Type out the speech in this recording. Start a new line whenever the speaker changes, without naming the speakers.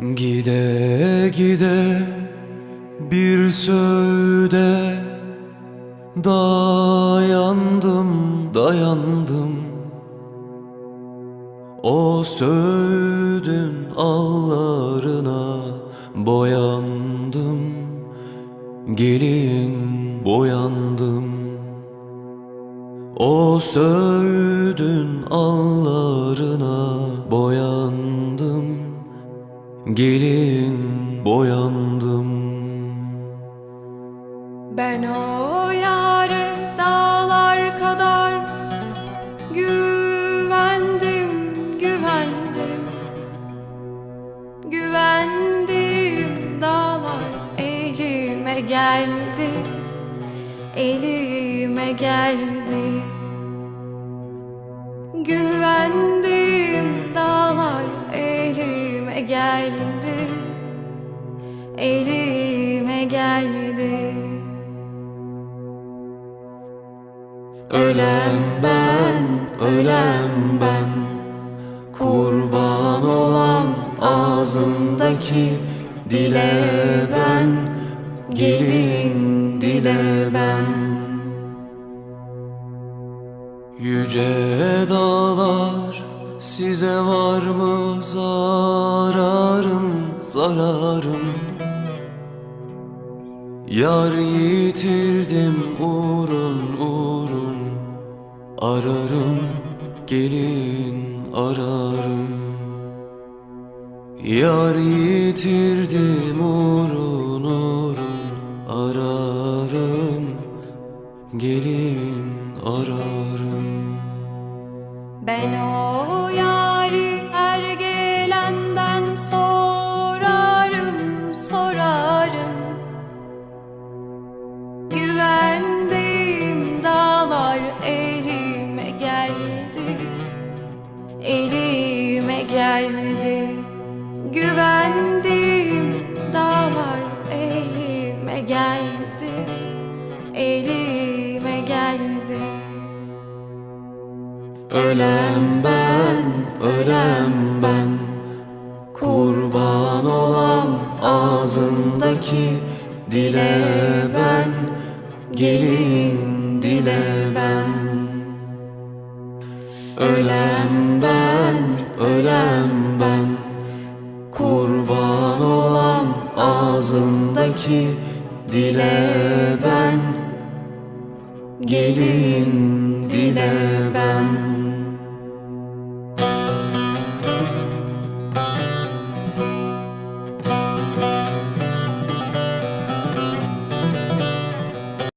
gide bir söğüde dayandım dayandım. O söğüdün allarına boyandım gelin boyandım. O söğüdün allarına Gelin boyandım.
Ben o yâre dağlar kadar güvendim, güvendim. Güvendim dağlar elime geldi, elime geldi geldi elime geldi.
Ölen ben, ölen ben Kurban olan ağzındaki dile ben Gelin dile ben. Yüce dağlar size var mı zararım zararım? Yar yitirdim uğrun uğrun Ararım gelin ararım. Yar yitirdim uğrun uğrun Ararım gelin ararım.
Ben o Elime geldi Güvendiğim dağlar elime geldi Elime geldi.
Ölen ben, ölen ben. Kurban olan ağzındaki dile ben. Gelin dile ben Ölen ben, ölen ben Kurban olan ağzındaki dile ben. Gelin dile ben